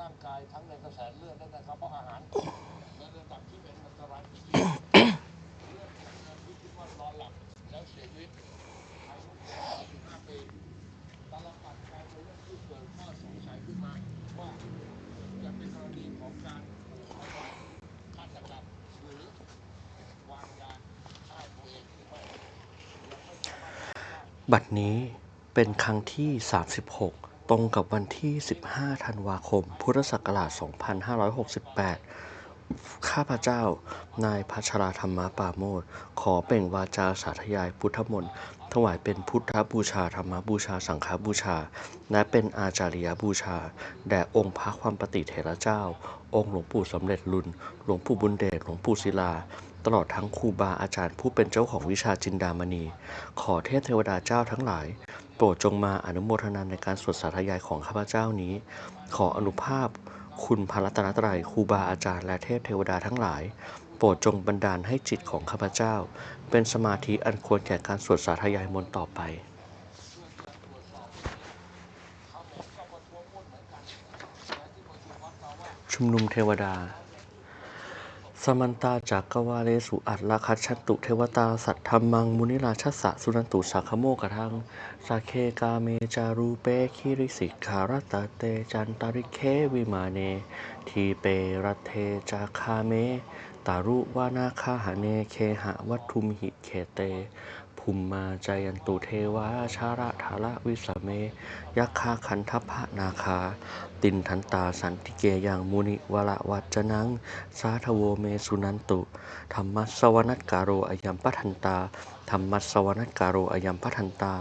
ร่างกายทั้งในกระแสเลือดและในกระเพาะอาหารในระดับที่เป็นอันตรายจริงๆเลือดจากเงินที่คิดว่านอนหลับแล้วเสียชีวิตอายุ35ปีตลปัดกลายเป็นเรื่องที่เกิดข้อสงสัยขึ้นมาว่าจะเป็นกรณีของการฆาตกรรมหรือวางยาฆ่าตัวเองหรือไม่ยังไม่สามารถบอกได้บัดนี้เป็นครั้งที่ 36 ตรงกับวันที่ 15 ธันวาคม พุทธศักราช 2568 ข้าพเจ้า นายพัชราธรรมปาโมทขอเป่งวาจาสาธยายพุทธมนต์ถวายเป็นพุทธบูชาธรรมบูชาสังฆบูชา และเป็นอาจาริยบูชา แด่องค์พระความปฏิเถระเจ้า องค์หลวงปู่สำเร็จลุนหลวงปู่บุญเดชหลวงปู่ศิลา ตลอดทั้งครูบาอาจารย์ผู้เป็นเจ้าของวิชาจินดามณี ขอเทพเทวดาเจ้าทั้งหลาย ปรดจงมาอนุโมทนาในการสวดสาธยายของข้าพเจ้านี้ ขออนุภาพ คุณพระรัตนตรัยครูบาอาจารย์และเทพเทวดาทั้งหลาย โปรดจงบันดาลให้จิตของข้าพเจ้า เป็นสมาธิอันควรแก่การสวดสาธยายมนต์ต่อไปชุมนุมเทวดา สมันตาจากกวาเลสุอัตลคัชชันตุเทวตาสัตธรรมังมุนิราชสสะสุนันตุสักขโมกทังสาเคกาเมจารูเปคิริสิกขารตาเตจันตาริเควิมาเน ทีเปรัเทจาคาเมตารุวานาคาหาเนเคหะวัตุมหิเคเต ภุมมาจายันตุเทวาชาระทาระวิสเม ยักคาขันทพะนาคา ตินทันตาสันติเกยังมุนิวละวัจนัง สาทโวเมสุนันตุ ธรรมัสสวนัตการโรอายัมปทันตา ธรรมัสสวนัตการโรอายัมปทันตา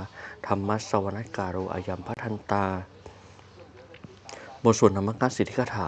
ธรรมัสสวนัตการโรอายัมปทันตา บทสวดนามการสิทธิคาถา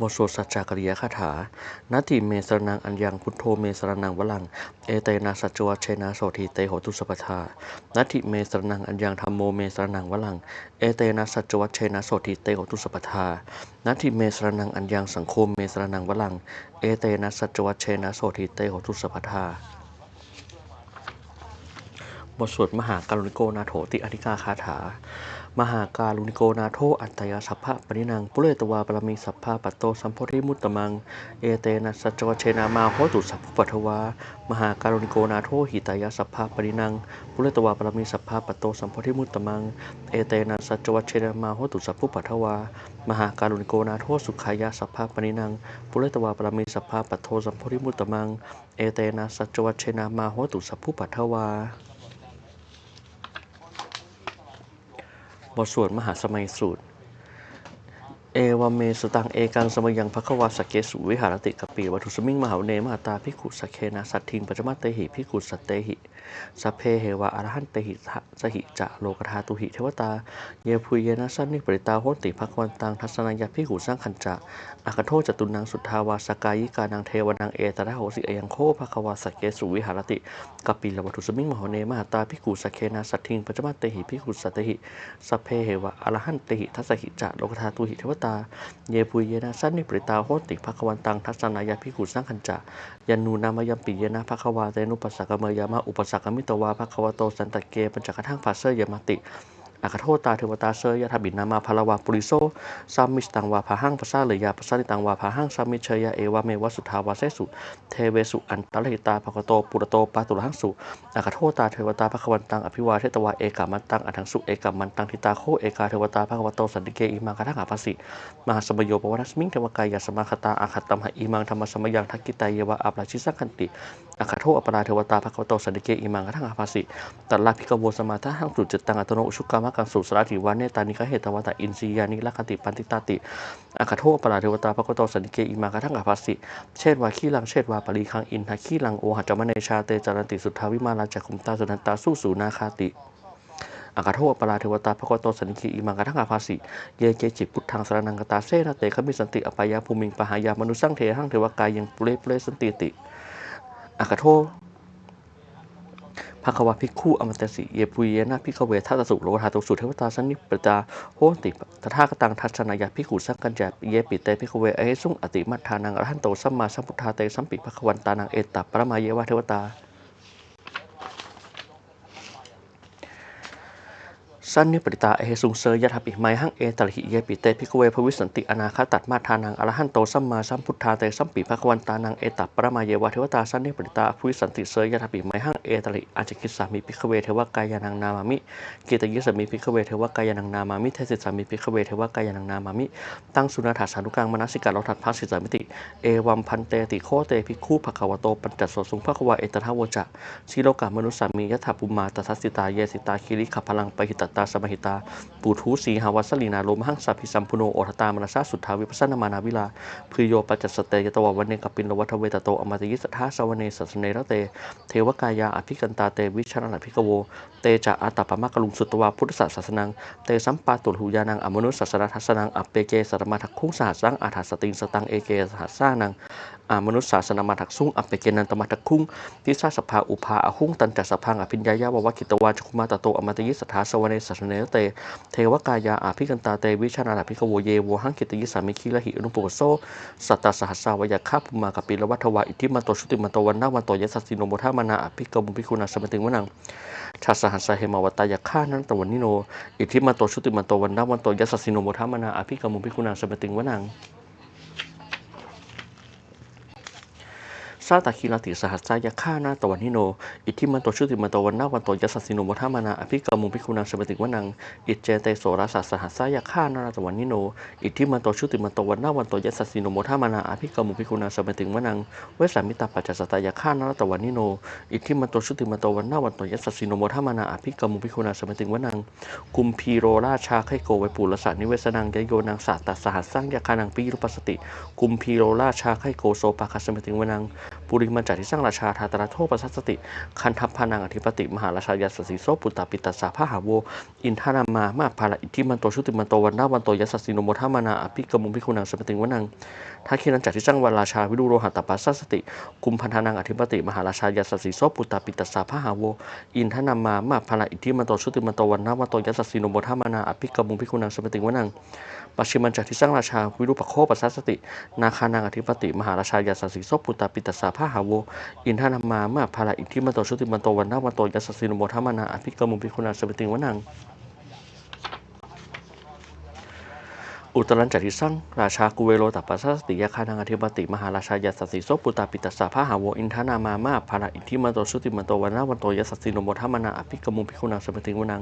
บทสวดสัจจกริยคาถา นาติเมสรนังอัญญังพุทโธเมสรนังวลัง เอเตนะสัจวัชเชนะโสทีเตโหตุสปทานาติเมสรนังอัญญังธรรมโมเมสรนังวลัง เอเตนะสัจวัชเชนะโสทีเตโหตุสปทานาติเมสรนังอัญญังสังโฆเมสรนังวลัง เอเตนะสัจจวัชเชนะโสทีเตโหตุสปทาบทสวดมหาการุณิโกนาโถติอธิกาคาถา มหาการุณิโกนาโทอัตตยสัพพะปรินังปุเรตวาปรมีสัพพะปัตโตสัมโพธิมุตตมัง เอเตนะสัจจวัชเชนามาโหตุสัพพุปัทวามหาการุณิโกนาโทหิตายสัพพะปรินังปุเรตวาปรมีสัพพะปัตโตสัมโพธิมุตตมัง เอเตนะสัจจวัชเชนามาโหตุสัพพุปัทวามหาการุณิโกนาโทสุขายะสัพพะปรินังปุเรตวาปรมีสัพพะปัตโตสัมโพธิมุตตมัง เอเตนะสัจจวัชเชนามาโหตุสัพพุปัทวา บทสวดมหาสมัยสูตร เอวเมสตังเอกังสมยังภควาสกเกสุวิหารติกปีวัตุสมิงมหาเนมหาตาพิขุสเคนะสัตทิงปัจจมัตเตหิพิขุสัตเตหิ สัพเพเหวะอรหันเตหิสหิจะโลกธาตุหิเทวตา เยพุยเยนะสันนิปริตาโหติภควันตังทัศนายาพิขุสร้างขันจะอาคโทจตุนังสุทธาวาสกายิกานังเทวนังเอตระโหสิเอยังโคภควาสเกสุวิหารติกปีลวัตุสมิงมหาเนมหาตาพิขุสเคนะสัตทิงปัจจมัตเตหิพิขุสัตหิสัพเพเหวะอรหันเตหิทัสหิจะโลกธาตุหิเทวตา เยปุยเยนะสันนิปริตาโหติภควันตังทัศนายาพิขุสร้างขันจะยันนูนามยัมปิเยนะภควาเตนุปัสสกเมยามะอุปสสกมิตวาภควโตสันตเกปัญจกระทั่งฟาเซอร์เยมติ อาคาโทตาเทวตาเสยยะทบินามาพลาวาปุริโซสามิสตังวาพาหังภาษาเลยยาภาษาติตังวาพาหังสามิเชยะเอวะเมวะสุทาวาเสสุ เทเวสุอันตะลิตาภคโตปุรโตปาตุลหังสุอาคาโทตาเทวตาภควันตังอภิวาเทตวาเอกามันตังอันทังสุเอกามันตังทิตาโคเอกาเทวตาภควโตสันติเกอิมังคทังอาภาสิมหาสมโยปวัสมิงเทวกายาสมาคตาอาคตัมหะอิมังธรรมสมยังทักกิตายเยวะอาปราชิสังคันติอาคาโทอปราเทวตาภควโตสันติเกอิมังคทังอาภาสิตัดลาภิกโวสมาทะหังสุจิตตังอัตโนอุชุกามะกังสุสระถิวานเนตานิกะเหตวตาอินทรียานิละคติปันติตาติอาคาโทปราเทวตาภควโตสันิเกอิมังคทังอาภาสิเชตวาขี้ลังเชตวาปรีคังอินทาขี้ลังโอหัจมเนชาเตจารันติสุทธาวิมาลาจักขุมตาสุนันตาสู้สูนาคาติอากาโทปราเทวตาภควโตสันติเกอิมังคทังอาภาสิเยเจจิพุทธังสรนังกตาเซนะเตขมิสันติอปายาภูมิงปหายามนุสังเทหังเทวกายังปุเรปุเรสันติติอากาโท ภควาภิกขุอมตะสิเยปุยเยนะภิกเวทัตสุโลหาตุสุเทวตาสันนิปตาโหติตถาคตังทัศนายาภิกขุสังกัญจาเยปิเตภิกเวอเอสุงอติมัฏฐานังอรหันโตสัมมาสัมพุทธาเตสัมปิภควันตานังเอตตาปรมาเยวะเทวตา สันนิปริตาเอสุงเสยยถาปิไมหังเอตลิหิเยปิเตพิกเวภวิสันติอนาคตัดมาทานังอรหันโตสัมมาสัมพุทธาเตสัมปิภควันตานังเอตัปปรมาเยวะเทวตาสันนิปริตาภวิสันติเสยยถาปิไมหังเอตลิอาจกิสามิพิกเวเทวกายานังนามามิกิตยิสมิพิกเวเทวกายานังนามามิเทศิสามิพิกเวเทวกายานังนามามิตั้งสุนาถาสานุกังมนัสิกาลทัดภาสิสามิติเอวัมพันเตติโคเตภิกขุภควโตปัญจโสสุงภควาเอตทาวจะชิโลกามนุสสามียถาปุมมาตทัสสิตาเยสิตาคิริขพลังปหิตตาสมหิตา ปูทูสีหาวัสลีนาโลมหังสัพพิสัมพุโนโอทตามนสาสุทธาวิปัสสนามานาวิลาพืโยปัจจสเตยตววันเนกปินลวัฏเวตโตอมตยิสทธาสวเนสัสเนระเต เทวกายาอภิกันตาเตวิชารณภิกโว เตจะอัตตปมะกลุงสุตวาพุทธศาสนัง เตสัมปาตุลหูยานังอมนุสสัสนทัสนังอัปเปเกสัตมาทักคุ้งสหัสังอาถาสติงสตังเอเกสหัสานังามนุษย์ศาสนามาทักซุ่งอัปเปเกนันตมาทักคุ้งทิสาสภาอุภาอหุงตันจัสพังอภิญญายาววคิตวาจุคุมาตโตอมตยิสัทาสวเนสัสเนเต เทวกายาอาภิกันตาเตวิชานาภิกโวเยโวหังกิตยิสามิคิละหิอนุปุโสสัตตสหัสสาวยาคาภุมากับปิลวัฏวาอิทิมันโตชุติมันโตวันนาวันโตยสัสสิโนโมทามานาอภิกมุภิคุณาสมติงวนังชาสหัสสเหมาวตายาฆ่านันตวันนิโน อิทิมันโตชุติมันโตวันนาวันโตยสัสสิโนโมทามานาอภิกมุภิคุณาสมติงวนัง ซาตาคิลาติสหัสสายาฆ่านาตวันนิโน อิทิมันโตชุติมันโตวันนาวันโตยัสสิโนมทามานาอภิกรมุภิคุณังสมติวนัง อิเจเตโสราสัสสหัสสายาฆ่านาตวันนิโน อิทิมันโตชุติมันโตวันนาวันโตยัสสิโนมทามานาอภิกรมุภิคุณังสมติวนัง เวสามิตาปัจจสตายาฆ่านาตวันนิโน อิทิมันโตชุติมันโตวันนาวันโตยัสสิโนมทามานาอภิกรมุภิคุณังสมติวนัง กุมพีโรราชาไคโกไวปุรสานิเวสนังยโยนังสัตตสหัสสังยาคานังปีรุปัสสติ กุมพีโรราชาไคโกโซปาคัสสมติวนัง ปุริมันจาริสร้างราชาทาตระโทปัสสติ คันทัพพานังอธิปติ มหาราชายาสสีโสปุตตาปิตาสาพหาโว อินทานามา มาภาละอิทธิมันโตชุติมันโตวันนาวันโตยัสสสิโนโมทามานาอภิกมุพิคุนังสมติงวนังทักขินันจักที่สร้างวันราชาวิดูโรหัตตปัสสสติ กุมพันธานังอธิปติ มหาราชายาสสีโสปุตตาปิตาสาพหาโว อินทานามา มาภาละอิทธิมันโตชุติมันโตวันนาวันโตยัสสสิโนโมทามานาอภิกมุพิคุนังสมติงวนัง ปัจฉิมันจากที่สังราชาวิรุปโคปัสสัสสติ นาคานังอธิปติ มหาราชายาสัสสิโสปุตตาปิตาสาพหาโว อินทานามามาภาละอิทธิมันโตชุติมันโตวันนาวันโตยัสสินโมทามานาอภิกรมุปิคุณาสมติงวนัง อุตรันจัติสังราชากุเวโรตัปปัสสสติยาคานังอธิปติ มหาราชายาสัสสิโสปุตตาปิตาสาพะหาวอินทานามามาภาละอิทธิมันโตชุติมันโตวันนาวันโตยัสสสิโนโมทามนาอภิกรมุพิคุณาสมติงวนัง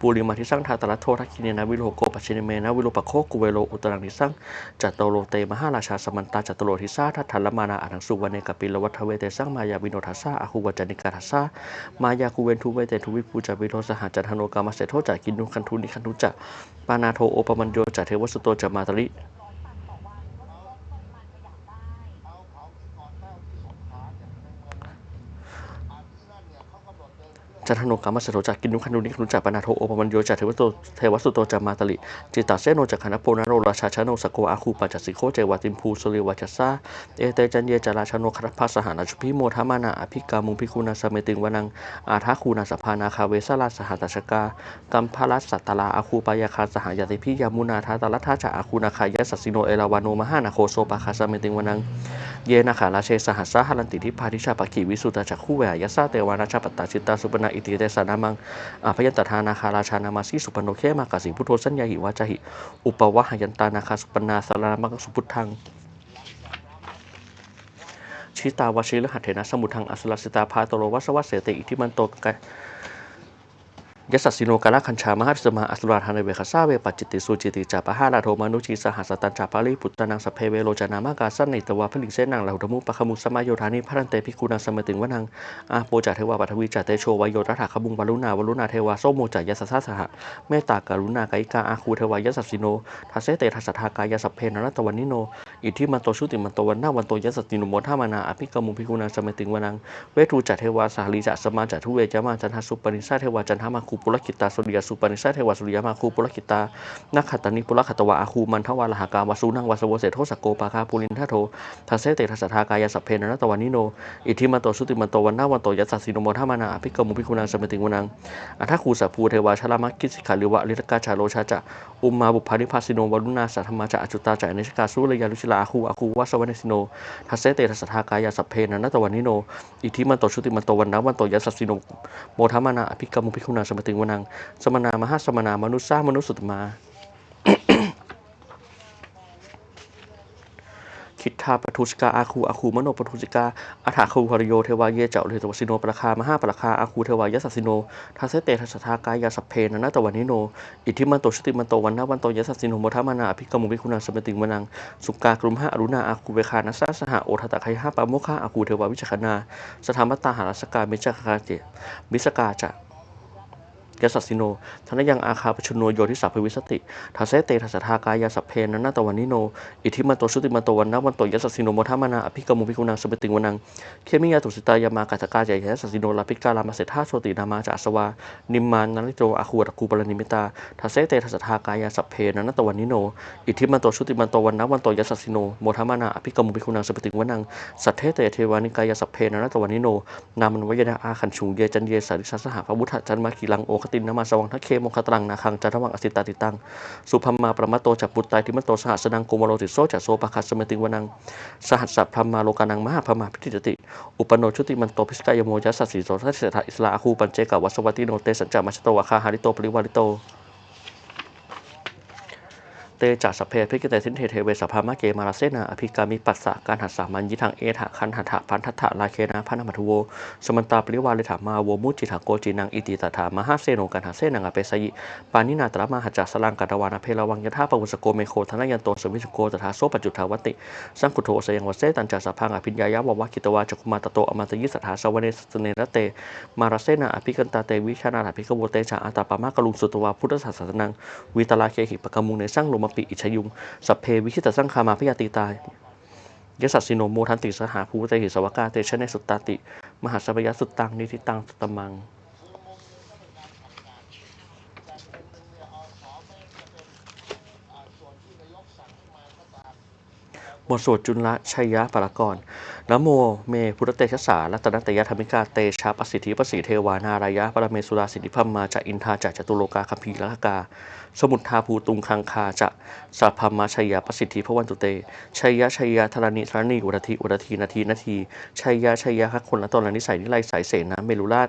ปุริมาทิสังทาตระโททักขิเนนะวิโลโกปัจฉินเมนะวิโลปะโคกุเวโลอุตรังนิสังจัตโตโลเตมหาราชาสมันตาจัตโตโลทิสาทัตถัลมานาอังสุวรรณเนกปิลวัฏเวเตสังมายาวิโนทัสสาอาคูวัจนิกาทัสสามายาคูเวนทุเวเตทุวิปูจาวิโรสหจันทโนกามาเสโทจักินุคันทุนิคันทุจะปานาโทโอปมันโยจัเทวสุโตจะมาตริ เอาเขาที่ก่อนแต้วที่สงขลาเนี่ยในเมืองนั้นอ่าที่นั่นเนี่ยเขากำหนดเดินเครื่อง จันทโนกามาสโทจักินุคันุนิคันุจะปนาโทโอปมันโยจัเทวสุโตเทวสุโตจะมาตริจิตตาเสโนจักขณโปนาโรราชาชโนสโกอาคูปัจจสิโคเจวาติมภูสุริวัจสาเอเตจันเยจาราชโนครพัสหานาชุพิโมทามานาอภิกามุพิคุนาสเมติงวนังอาทาคูนาสภานาคาเวสลาสหัตชกากัมพลัสสัตตลาอาคูปายาคาสหายติพิยามุนาทาตลัทธาจะอาคูนาคายะสัสสิโนเอลาวานโนมหานาโคโซปาคาสเมติงวนัง เยนาขาราเชสหัสสาหันติทิพาทิชาปกิวิสุตาจักคู่แหวยาซาเตวานาชาปตตาจิตาสุปนาอิติเตสานามังอาพยันตทานาคาราชานามาสีสุปนโนเคมากาสิพุทโธสัญญาหิวาจาหิ อุปวะหยันตานาคาสุปนาสารามังสุพุทธังชิตาวชิรหัตเถนะสมุทังอสุรสิตาพาโตโรวัสวัสเสติอิทิมันโตกะ ยสัสสิโนกาลคัญชามหาสมาอัสราธานเวคาซาเวปัจจิติสุจิติจาปะหาลาโทมานุชีสหัสตันจาปาลิปุตตนังสเพเวโลจานามากาสันในตวาพลิงเสนังเหล่าธมุปะขมุสมาโยธานิพรันเตพิกุนังสมติงวนังอาโปจาเทวาปัทวีจาเตโชวายโยรัฐาขบุงวารุณาวารุณาเทวาโสโมจายสัสสะสหะเมตตาการุณากายิกาอาคูเทวายสัสสิโนทัสเสเตทัสสทากายสัพเพนรัตวันนิโนอิทธิมันโตชุติมันโตวันนาวันโตยัสสตินุโมทามานาอภิกรมุพิกุณาสมติงวนังเวทูจัตเทวาสาลีจัสมาจัตุเวจามาจันทสุปนิสาเทวาจันทมาคปปุรกิตาสุริยสุปนิสัยเทวสุริยมาคูปุรกิตานักขัตตนิปุรขัตวะอาคูมันทวาลหากาวสุนังวสวเสโทสกโกปาคาปุรินทโททัสเสเตทัสทากายาสัพเพนะตวานิโนอิทิมันโตสุติมันโตวันนาวันโตยัสสะสิโนโมทามานาภิกรมุภิคุณังสมติงวนังอัทคูสัพภูเทวาชลามักิสิขาลิวะลิตกาชาโลชาจะอุมมาบุพานิพาสิโนวรุณาสัทธมาจะอจุตาจะเนชกาสุเลยาลุชิลาอาคูอาคูวาสวเนสิโนทัสเสเตทัสทากายาสัพเพนะนตวานิโน อิทิมันโตสุติมันโตวันนาวันโตยัสสิโนโมทามานาภิกมุภิคุณังสมติงวนัง สมนามหาสมนามนุษย์สามนุษย์สุตมาคิดทาปทุสิกาอาคูอาคูมโนปทุสิกาอัฐาคูหริโยเทวาเยเจ้าเลตวสิโนปราคามหาปราคาอาคูเทวายสสสิโนทัสเสเตทัสทากายาสัพเพนะนาตวันนิโน อิทธิมันโตชติมันโตวันนาวันโตยสสสิโนมทามานาภิกมุวิคุณังสมติงวนัง สุกากรุมหะอรุณาอาคูเวคานัสสะสหโอทตะไคหะปะโมฆะอาคูเทวาวิจคณาสธรรมตาหารัสกาเมจคาเจวิสกาจะ ยสัสสิโนธนยังอาคาปชุนโนโยทิสัพพวิสติทัสเสเตทัสทากายาสัพเพนนาตวันนิโน อิทิมันโตสุติมันโตวันนาวันโตยสัสสิโนโมทามานาอภิกมุภิกุณังสมติงวนัง เคมิยาตุสิตายามากัจจกาเจยสัสสิโนลาภิกาลามาเสธาโชตินามาจาสวา นิมมานนัลิโตอาคูตะคูปรณิมิตาทัสเสเตทัสทากายาสัพเพนนาตวันนิโน อิทิมันโตสุติมันโตวันนาวันโตยสัสสิโนโมทามานาอภิกมุภิกุณังสมติงวนัง สัทเทเตเทวานิกายาสัพเพนนาตวันนิโน นามันวยนาอาขันชุงเยจันเยสาริสัสหะพระพุทธจันมาคีลังโอคตินนามาสวังทัคเคมงคตรังนาคังจันทวังอสิตาติตัง สุพัมมาประมาโตจับบุตตายทิมโตสหัสนังโกมโลติโซจัโซปะคัสเมติงวนัง สหัสสัพพรมมาโลกานังมหาพมาพิจิตติ อุปโนชุติมันโตพิสกายโมยัสสสีโสทัสเสถาอิสลาอาคูปัญเจกวัสวัติโนเตสัญจามัชโตวะคาหาริโตปริวาริโต เตจัสสพเพพิกเตสินเทเทเวสภามะเกมาราเซนาอภิกามิปัสสะการหัสสามันยิทังเอถะคันหัตถะพันทัตถะลาเคนะพันธมัทโวสมันตาปริวาลิถามาโวมุจิถาโกจินังอิติตถามหาเซโนกันหาเซนังอเปสยิปานินาตระมาหจัสสลังกัตวานาเพลวังยะธาปวุสโกเมโคธนยันโตสมิสโกตถาโซปจุทาวติ สังคุโทสยังวเสตันจัสสะพังอภิญญายะวะวะกิตวาจักคุมาตโตอมาตยิสถาสวเนสเนรเต มาราเซนาอภิกันตาเตวิชานาถาภิกโวเตชะอาตาปามากลุงสุตวาพุทธศาสนังวิตลาเคหิปกมุงในสร้างลมปิอิชยุง สัพเพวิชิตสังคามาพยาติตายยสัสสิโนโมทันติสหาภูเตหิสวกาเตชะเนสุตตาติ มหาสัพยสุตตังนิทิตังสุตตมัง บทสวดจุลชัยยะปรากร นโมเมพุทธเตชะสารัตนตยธรรมิกาเตชะปสิทธิปสิเทวานารายะปรเมสุราสิทธิพัมมาจะอินทาจะจตุโลกาคัมภีรลกา สมุทธาภูตุงคังคาจะสัพพมมาชัยยะปสิทธิพวันตุเตชัยยะชัยยะธรณีธรณีอุรทิอุรทีนาทีนาทีชัยยะชัยยะคักคนละตนละนิสัยนิไลสายเสนาเมลุราช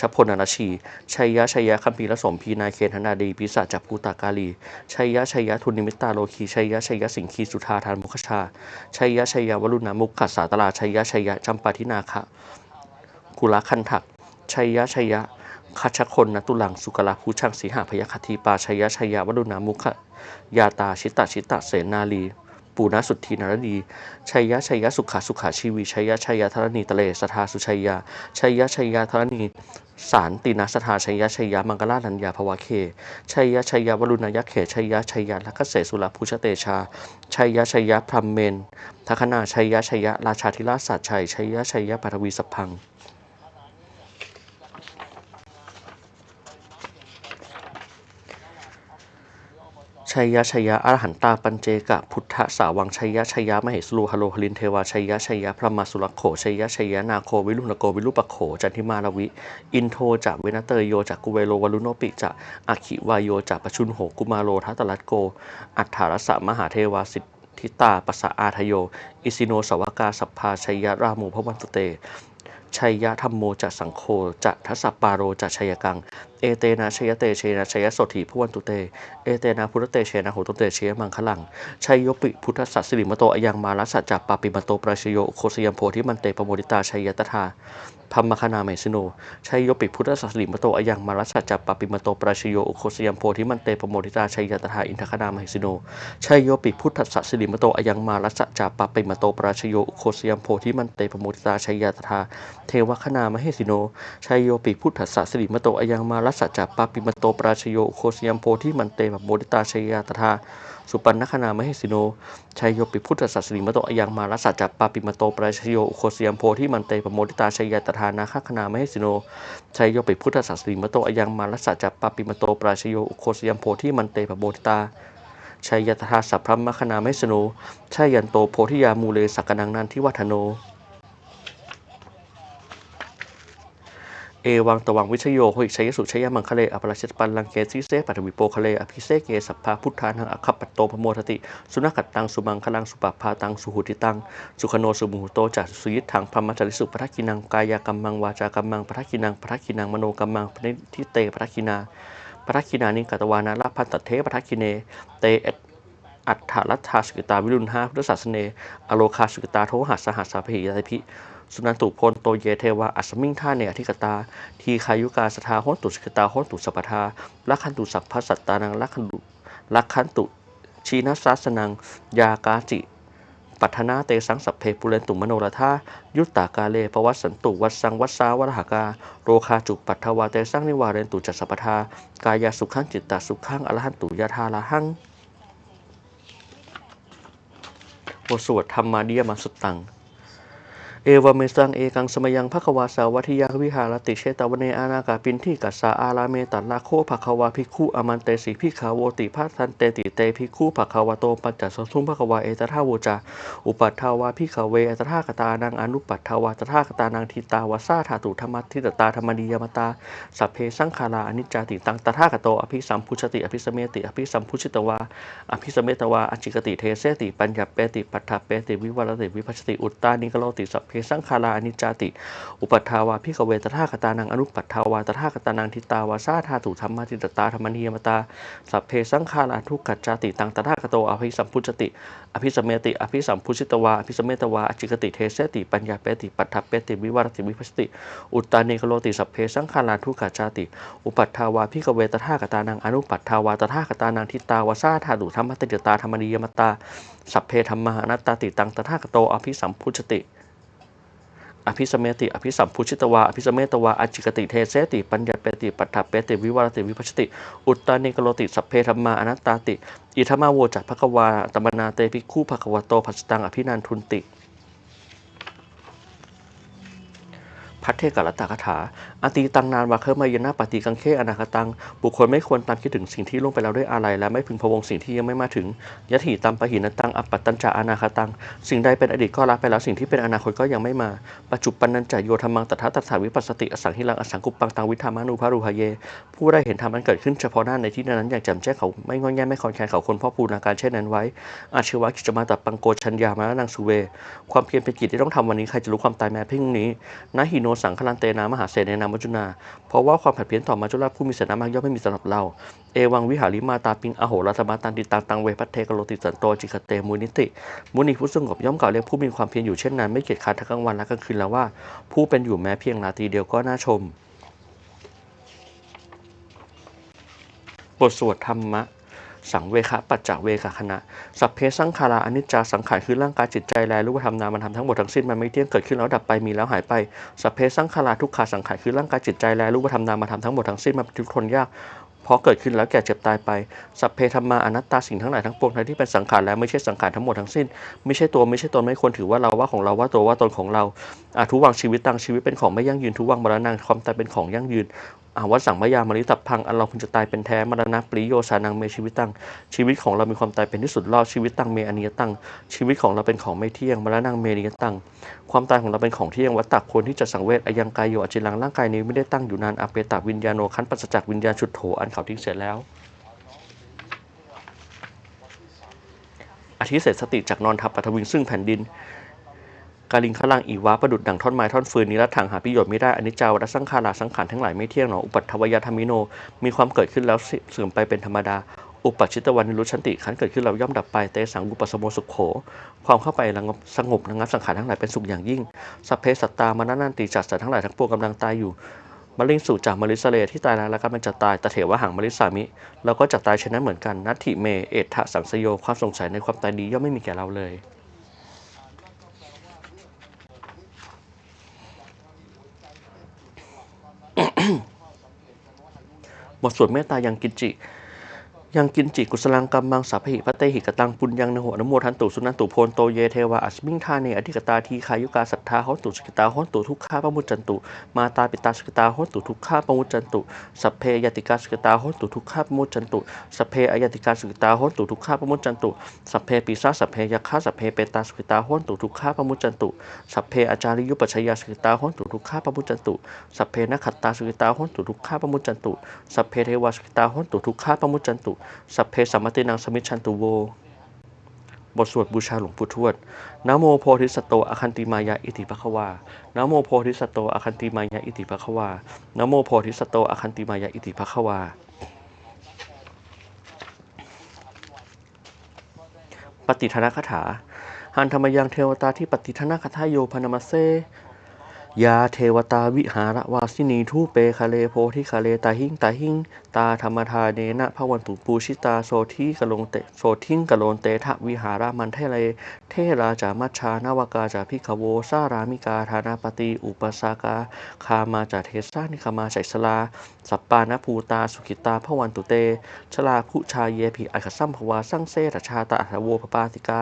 ชพลนาชี ชัยยะชัยยะคัมภีรสมพีนาเคนธนาดีปิศาจจับภูตากาลี ชัยยะชัยยะทุนนิมิตตาโลคี ชัยยะชัยยะสิงคีสุธาทานมุขชา ชัยยะชัยยะวรุณามุขขัสสาตลา ชัยยะชัยยะจำปาทินาคะกุลคันถัก ชัยยะชัยยะคัชคนนตุลังสุกลาภูชังสีหาพยคทีปาชัยยะชัยยะวรุณามุขยาตาชิตตชิตตเสนาลี ปูนาสุทธีนารดีชัยยะชัยยะสุขาสุขาชีวีชัยยะชัยยะธรณีตะเลสทาสุชัยยาชัยยะชัยยะธรณีสารตินาสถาชัยยะชัยยะมังกลานัญญาภวะเคชัยยะชัยยะวรุณยะเขชัยยะชัยยะลักเสสุรภูชเตชาชัยยะชัยยะพรหมเมนทัคนาชัยยะชัยยะราชาธิราชสัจชัยชัยยะชัยยะปฐวีสัพพัง ชัยยะชัยยะอรหันตาปัญเจกะพุทธสาวังชัยยะชัยยะมเหสโลหโลหลินเทวาชัยยะชัยยะพระมาสุรโขชัยยะชัยยะนาโควิลุณโกวิลุปโขจันทิมาลวิ อินโทจากเวนเตยโยจากกุเวโลวลุโนปิจากอัคคิวายโยจากปชุนโหกุมาโลทัตตลัตโก อัฏฐารสะมหาเทวาสิทธิตาปัสสะอาทโย อิสิโนสวากาสัพพาชัยยะรามูพระวันตุเต ชัยยะธรรมโมจะสังโฆจะทัสสปปาโรจะชัยกัง เอเตนะชัยเตเชนะชัยสถีพวันตุเต เอเตนะพุทธเตเชนะโหตุเตเชยมังคลัง ชัยโยปิพุทธสัสสิริมโตอยังมาลัสสัจจปาปิมโตปราชโยโคสยมโพธิมันเตปโมดิตาชัยยตถา พัมมคณาเมสิโนชัยโยปิพุทธสัสสิมโตอยังมาลัสสัจจปปิมโตปราชโยโคสยัมโพธิมันเตปโมดิตาชัยยตถาอินทคณาเมสิโนชัยโยปิพุทธสัสสิมโตอยังมาลัสสัจจปปิมโตปราชโยโคสยัมโพธิมันเตปโมดิตาชัยยตถาเทวคณามเหสิโนชัยโยปิพุทธสัสสิมโตอยังมารัสจัปปาปิมโตปราชโยอุโคสยัมโพธิมันเตแบบโมดิตาชัยาตถา สุปันนคนามเหสิโนชัยโยปิพุทธศาสนิมโตอยังมารัสสะจัปปาปิมโตปราชโยอุโคสยัมโพธิมันเตปโมติตาชัยยตทานาคคณามเหสิโนชัยโยปิพุทธศาสนิมโตอยังมารัสสะจัปปาปิมโตปราชโยอุโคสยัมโพธิมันเตปโมติตาชัยยตถาสัพพมคณาไมสโนชัยยันโตโพธิยามูเลสักกนังนันทิวัฒโน เอวังตวังวิชโยโหยชัยสุชัยมังคะเลอปราชิตปันลังเกสีเสปัทวิโปคะเลอภิเสเกสัพพาพุทธานังอคัปปตโตพโมทติ สุนักัตตังสุมังคลังสุปปาตังสุหุติตัง สุขโนสุมุหุโตจัสุยิทังพรมจริสุปทักินังกายกัมมังวาจากัมมังปทักินังปทักินังมโนกัมมังปณิทิเตปทักินาปทักินานิกัตวานาลพันตเทปทักกิเนเตเออัฏฐรัตถาสุกิตาวิรุณหาพุทธศาสเนอโลคาสุกิตาโทหัสสหัสสาพหิยาติพิ สุนันตุพลโตเยเทวาอัสมิงท่าเนอธิกตา ทีคายุกาสทาโหนตุสกตาโหนตุสัพทาลักขันตุสัพพสัตตานังลักขันตุลักขันตุชีนัสสาสนัง ยากาจิ ปัทนาเตสังสัพเพปุเรนตุมโนรธายุตตากาเลปวัสสันตุวัสสังวัสสาวรหากา โรคาจุปัทวาเตสังนิวาเรนตุจัสสปทากายาสุขังจิตตาสุขังอรหันตุยาธาลาหังบทสวดธรรมาเดียมาสุตตัง เอวเมสังเอกังสมยังภควาสาวัทิยาวิหารติเชตวเนอานากาปินที่กัสสาอาราเมตัลลาโคภควาภิกขุอมันเตสีพิขาโวติพัทันเตติเตภิกขุภควาโตปัญจสสุมภควาเอตทาโวจาอุปัฏฐาวาพิขเวอตถากตานังอนุปัฏฐาวาตถากตานังทิตาวาสาธาตุธรรมทิตตาธรรมดียมตาสัพเพสังขาราอนิจจติตังตถาคโตอภิสัมพุชติอภิสเมติอภิสัมพุชิตวาอภิสเมตวาอจิกติเทเสติปัญญาเปติปัฏฐาเปติวิวัรติวิพัชติอุตตานิกโลติสัพเพสังขาราอนิจจติ อุปัฏฐาวาพิกเวตถาคตานังอนุปัฏฐาวาตถาคตานังทิตาวาสาธาตุธรรมติตตาธรรมนิยมตาสัพเพสังขาราทุกขจาติตังตถาคโตอภิสัมพุชติ อภิสเมติ อภิสัมพุชิตวาอภิสเมตวาอจิกติเทเสติปัญญาเปติปัฏฐเปติวิวัรติวิพัชติ อุตตานิกโลติสัพเพสังขาราทุกขจาติ อุปัฏฐาวาพิกเวตถาคตานังอนุปัฏฐาวาตถาคตานังทิตาวาสาธาตุธรรมติตตาธรรมนิยมตาสัพเพธรรมานัตตาติตังตถาคโตอภิสัมพุชติ อภิสเมติ อภิสัมพุชิตวา อภิสเมตวาอจิกติเทเสติ ปัญญาเปติ ปัฏฐาเปติ วิวารติ วิพัชติ อุตตานิกโลติ สัพเพธรรมาอนัตตาติ อิธรรมาโวจักภควาตมนาเตภิกขุภควโตภัสตัง อภินันทุนติพัทเทกรัตตคาถา อตีตังนานวาเคมายนะปฏิกังเคอนาคตัง บุคคลไม่ควรตามคิดถึงสิ่งที่ล่วงไปแล้วด้วยอะไร และไม่พึงพะวงสิ่งที่ยังไม่มาถึงยะถิตัมปะหินตังอัปปัตตัญจะอนาคตัง สิ่งใดเป็นอดีตก็ละไปแล้วสิ่งที่เป็นอนาคตก็ยังไม่มา ปัจจุปันนันจโยธรรมังตถาตัสสาวิปัสสติอสังหิลังอสังกุปปังตังวิธามานุภารุหะเย ผู้ได้เห็นธรรมอันเกิดขึ้นเฉพาะหน้าในที่นั้นอย่างแจ่มแจ้งเขาไม่งอนแง่ไม่คอนแคลนเขาคนพ่อปูนาการเช่นนั้นไว้ อาชีวะกิจมาตัปังโกชัญญามานังสุเว ความเพียรเป็นกิจที่ต้องทำวันนี้ใครจะรู้ความตายแม้เพียงนี้นะหิโนสังคลันเตนามหาเสนนามจุนา เพราะว่าความผัดเพี้ยนต่อมาจุราผู้มีเสนามากย่อมไม่มีสำหรับเรา เอวังวิหาริมาตาปิงอโหรัสมาตันติตังตังเวพัทเทกโลติสันโตจิคเตมูนิติ มุนิผู้สงบย่อมกล่าวเรียกผู้มีความเพียรอยู่เช่นนั้นไม่เกียจค้านทั้งกลางวันและกลางคืนแล้วว่า ผู้เป็นอยู่แม้เพียงนาทีเดียวก็น่าชม บทสวดธรรมะ สังเวคะปัจจเวกคณะ สัพเพสังขาราอนิจจาสังขารคือร่างกายจิตใจแลรูปธรรมนามธรรมทั้งหมดทั้งสิ้นมันไม่เที่ยงเกิดขึ้นแล้วดับไปมีแล้วหายไปสัพเพสังขาราทุกขาสังขารคือร่างกายจิตใจแลรูปธรรมนามธรรมทั้งหมดทั้งสิ้นมันเป็นทุกข์ทนยากเพราะเกิดขึ้นแล้วแก่เจ็บตายไป สัพเพธรรมาอนัตตาสิ่งทั้งหลายทั้งปวงทั้งที่เป็นสังขารและไม่ใช่สังขารทั้งหมดทั้งสิ้น ไม่ใช่ตัวไม่ใช่ตนไม่ควรถือว่าเราว่าของเราว่าตัวว่าตนของเราอาทุวังชีวิตตังชีวิตเป็นของไม่ยั่งยืนทุวังมรณะความตายเป็นของยั่งยืน อาวัสังมายามริตับพังอันเราพึงจะตายเป็นแท้มรณะปริโยสานังเมชีวิตตังชีวิตของเรามีความตายเป็นที่สุดรอดชีวิตตังเมอนิยตังชีวิตของเราเป็นของไม่เที่ยงมรณะเมนิยตังความตายของเราเป็นของเที่ยงวัตตะควรที่จะสังเวชอายังกายโยอจิลังร่างกายนี้ไม่ได้ตั้งอยู่นานอเปตาวิญญาโนคันปัสจากวิญญาณชุดโถอันเขาทิ้งเสร็จแล้วอธิเศษสติจากนอนทับปัทวิงซึ่งแผ่นดิน กาลิงขลังอีวาประดุดดังท่อนไม้ท่อนฟืนนี้ละถังหาประโยชน์ไม่ได้อนิจจาวัฏสังขาราสังขารทั้งหลายไม่เที่ยงหนออุปัตถวยธรรมิโน มีความเกิดขึ้นแล้วเสื่อมไปเป็นธรรมดา อุปัชิตวันนิรุชันติขันเกิดขึ้นแล้วย่อมดับไปเตสังกุปสมโมสุขโข ความเข้าไประงับสงบระงับสังขารทั้งหลายเป็นสุขอย่างยิ่งสัพเพสัตตามนันันติจัดสัตว์ทั้งหลายทั้งปวงกำลังตายอยู่มลิงสู่จากมลิสเลที่ตายแล้วแล้วก็มันจะตายตะเถวะหังมลิสามิเราก็จะตายเช่นนั้นเหมือนกันนัตถิเมเอตถะสังสโยความสงสัยในความตายนี้ย่อมไม่มีแก่เราเลย บทสวดเมตตายังกินจิ ยังกินจิกุสลังกัมมังสัพหิพัตเตหิกตังปุญญังนโหนโมทันตุสุนันตุโพนโตเยเทวาอัสมิงทาเนอธิกตาทีขายุกาสัทธาโหนตุสกิตาโหนตุทุกขาปมุจจันตุมาตาปิตาสกิตาโหนตุทุกขาปมุจจันตุสัพเพยติกาสกิตาโหนตุทุกขาปมุจจันตุสัพเพอายติกาสกิตาโหนตุทุกขาปมุจจันตุสัพเพปิสาสัพเพยคฆาสัพเพเปตาสกิตาโหนตุทุกขาปมุจจันตุสัพเพอาจาริยุปชยาสกิตาโหนตุทุกขาปมุจจันตุสัพเพนักขัตตาสกิตาโหนตุทุกขาปมุจจันตุสัพเพเทวาสกิตาหนตุทุกขาปมุจจันตุสัพเพสัมมตินังสมิชชันตุโว บทสวดบูชาหลวงปู่ทวดนะโมโพธิสัตโตอคันติมายะอิติภควานะโมโพธิสัตโตอคันติมายะอิติภควานะโมโพธิสัตโตอคันติมายะอิติภควาปฏิทนคาถาหันธรรมยังเทวตาที่ปฏิทนาคาถาโยพนมัสเซยาเทวตาวิหารวาสินีทูเปคะเลโพธิคะเลตาหิงตาหิงตาธรรมทาเนนะพระวันตุปูชิตาโซทีกะโลงเตโซทิงกะโลนเตทะวิหารามันเทเลเทราจามัชชานาวกาจาพิขโวสารามิกาธานาปติอุปสากาคามาจาเทสานิคามาไสสลา สัปปานภูตาสุขิตาพระวันตุเต ชลาคุชาเยภิอัคสัมภวาสังเสรชาตาอัทโวปปาติกา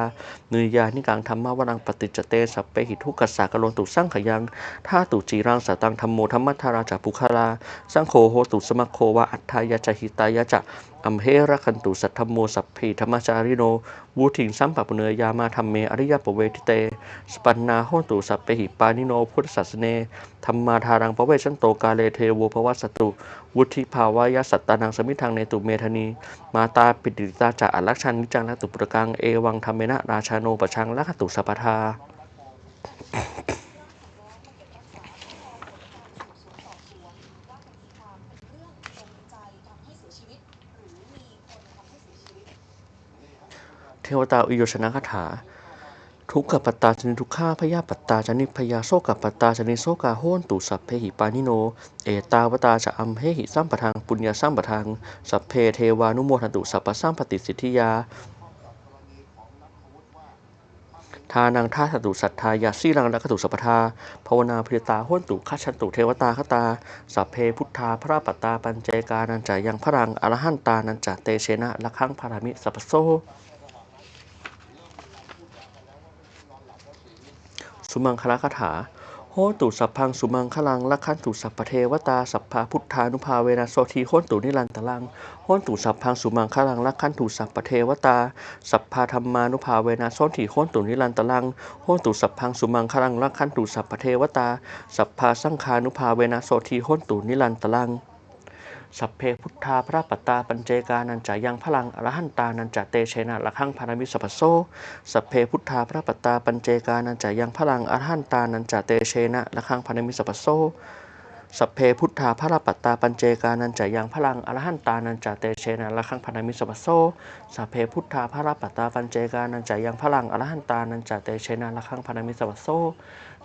เนยยานิกังธรรมวรังปฏิจเตสัพเปหิทุกขสสากะโลนตุสังขยังท่าตุจีรังสตังธรรมโมธรรมัทธาราจาปุคาราสังโฆโหตุสมโควะอัฏฐายะจหิตายะจะอัมเหระคันตุสัทธโมสัพพีธรรมจาริโนวูถิงสัมปะปุเนยามาธรรมเมอริยปเวทิเต สปันนาโหตุสัพเปหิปานิโนพุทธศาสเนธรรมาทารังปะเวชันโตกาเลเทโวภวัสสตุวุฒิภาวายสัตตานังสมิทังเนตุเมธนี มาตาปิติตาจะอัลักชันนิจังลักตุปรกังเอวังธรรมเมนะราชาโนปชังลักตุสัพพทา เทวตาอุโยชนะคาถา ทุกขปัตตาจนิทุกขาพยาปัตตาจนิพยาโซกปัตตาจนิโซกาโหนตุสัพเพหิปานิโน เอตาวตาจะอัมเหหิสัมปทังปุญญาสัมปทัง สัพเพเทวานุโมทันตุสัพพสัมปติสิทธิยาทานังท่าสตุสัทธายาสีรังรักตุสัพทาภาวนาพิตาโหนตุขัชันตุเทวตาคตา สัพเพพุทธาพระปัตตาปัญเจกานันจายังพรังอรหันตานันจาเตเชนะละขังพารามิสัพโซ สุมังคลคาถา โหตุสัพพังสุมังคลังลักขันตุสัพพเทวตาสัพพาพุทธานุภาเวนะโสทีโหตุนิรันตลังโหตุสัพพังสุมังคลังลักขันตุสัพพเทวตาสัพพาธรรมานุภาเวนะโสทีโหตุนิรันตลังโหตุสัพพังสุมังคลังลักขันตุสัพพเทวตาสัพพาสังฆานุภาเวนะโสทีโหตุนิรันตลัง สัพเพพุทธาพระปัตตาปัญเจกานันจายังพลังอรหันตานันจาเตเชนะละขังพารามิสัพโซสัพเพพุทธาพระปัตตาปัญเจกานันจายังพลังอรหันตานันจาเตเชนะละขังพารามิสัพโซสัพเพพุทธาพระปัตตาปัญเจกานันจายังพลังอรหันตานันจาเตเชนะละขังพารามิสัพโซสัพเพพุทธาพระปัตตาปัญเจกานันจายังพลังอรหันตานันจาเตเชนะละขังพารามิสัพโซ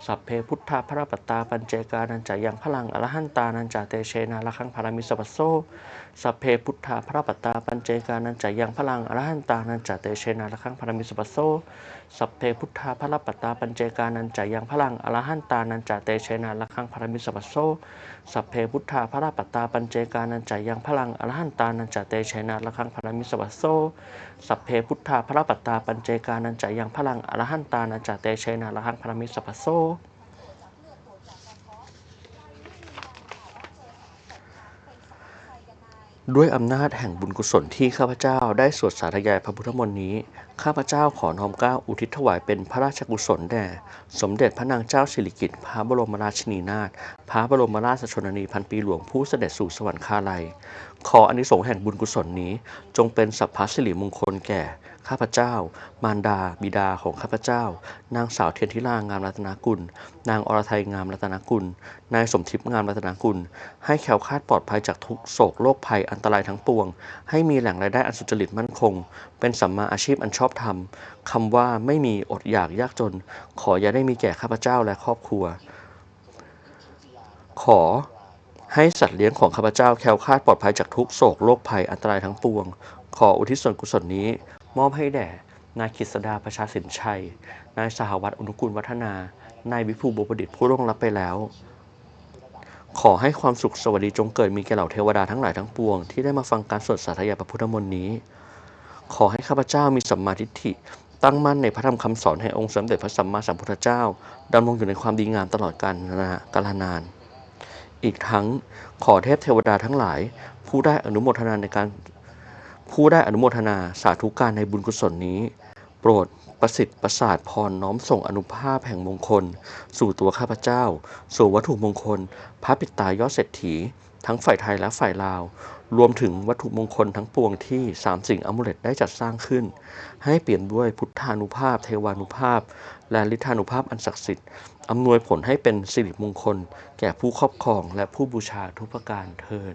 สัพเพพุทธาพระปัตตาปัญเจกานันจายังพลังอรหันตานันจาเตเชนาละคังพารามิสปัสโซสัพเพพุทธาพระปัตตาปัญเจกานันจายังพลังอรหันตานันจาเตเชนาละคังพารามิสปัสโซสัพเพพุทธาพระปัตตาปัญเจกานันจายังพลังอรหันตานันจาเตเชนาละคังพารามิสปัสโซ สัพเพพุทธาพระปัตตาปัญเจกานันจายังพลังอรหันตานันจเตเชนะละขังพรามิสัพพโซสัพเพพุทธาพระปัตตาปัญเจกานันจายังพลังอรหันตานันจเตเชนะละขังพรามิสัพพโซด้วยอำนาจแห่งบุญกุศลที่ข้าพเจ้าได้สวดสาธยายพระพุทธมนต์นี้ข้าพเจ้าขอน้อมเกล้าอุทิศถวายเป็นพระราชกุศลแด่ สมเด็จพระนางเจ้าสิริกิติ์พระบรมราชินีนาถพระบรมราชชนนีพันปีหลวงผู้เสด็จสู่สวรรคาลัย ขออานิสงส์แห่งบุญกุศลนี้ จงเป็นสัพพสิริมงคลแก่ ข้าพเจ้า มารดา บิดาของข้าพเจ้า นางสาวเทียนทิรางามรัตนกุล นางอรไทยงามรัตนกุล นายสมทิพย์งามรัตนกุล ให้แคล้วคาดปลอดภัยจากทุกโศกโรคภัยอันตรายทั้งปวง ให้มีแหล่งรายได้อันสุจริตมั่นคง เป็นสัมมาอาชีพอันชอบธรรมคำว่าไม่มีอดอยากยากจน ขออย่าได้มีแก่ข้าพเจ้าและครอบครัว ขอให้สัตว์เลี้ยงของข้าพเจ้าแคล้วคลาดปลอดภัยจากทุกโศกโรคภัยอันตรายทั้งปวง ขออุทิศส่วนกุศลนี้ มอบให้แด่ นายกฤษดาประชาสินชัย นายสหวัตรอนุกูลวัฒนา นายวิภูบุประดิษฐ์ผู้ร่วงรับไปแล้ว ขอให้ความสุขสวัสดีจงเกิดมีแก่เหล่าเทวดาทั้งหลายทั้งปวง ที่ได้มาฟังการสวดสาธยายพระพุทธมนต์นี้ ขอให้ข้าพเจ้ามีสัมมาทิฏฐิ ตั้งมั่นในพระธรรมคำสอนแห่งองค์สมเด็จพระสัมมาสัมพุทธเจ้าดำรงอยู่ในความดีงามตลอดกาลนากาลนาน อีกทั้งขอเทพเทวดาทั้งหลาย ผู้ได้อนุโมทนาในการผู้ได้อนุโมทนาสาธุการในบุญกุศลนี้ โปรดประสิทธิ์ประสาทพรน้อมส่งอนุภาพแห่งมงคล สู่ตัวข้าพเจ้า สู่วัตถุมงคล พระปิตายอดเศรษฐี ทั้งฝ่ายไทยและฝ่ายลาว รวมถึงวัตถุมงคลทั้งปวงที่สามสิ่งอมุเลตได้จัดสร้างขึ้น ให้เปลี่ยนด้วยพุทธานุภาพ เทวานุภาพ และฤทธานุภาพอันศักดิ์สิทธิ์อำนวยผลให้เป็นสิริมงคล แก่ผู้ครอบครองและผู้บูชาทุกประการเทิน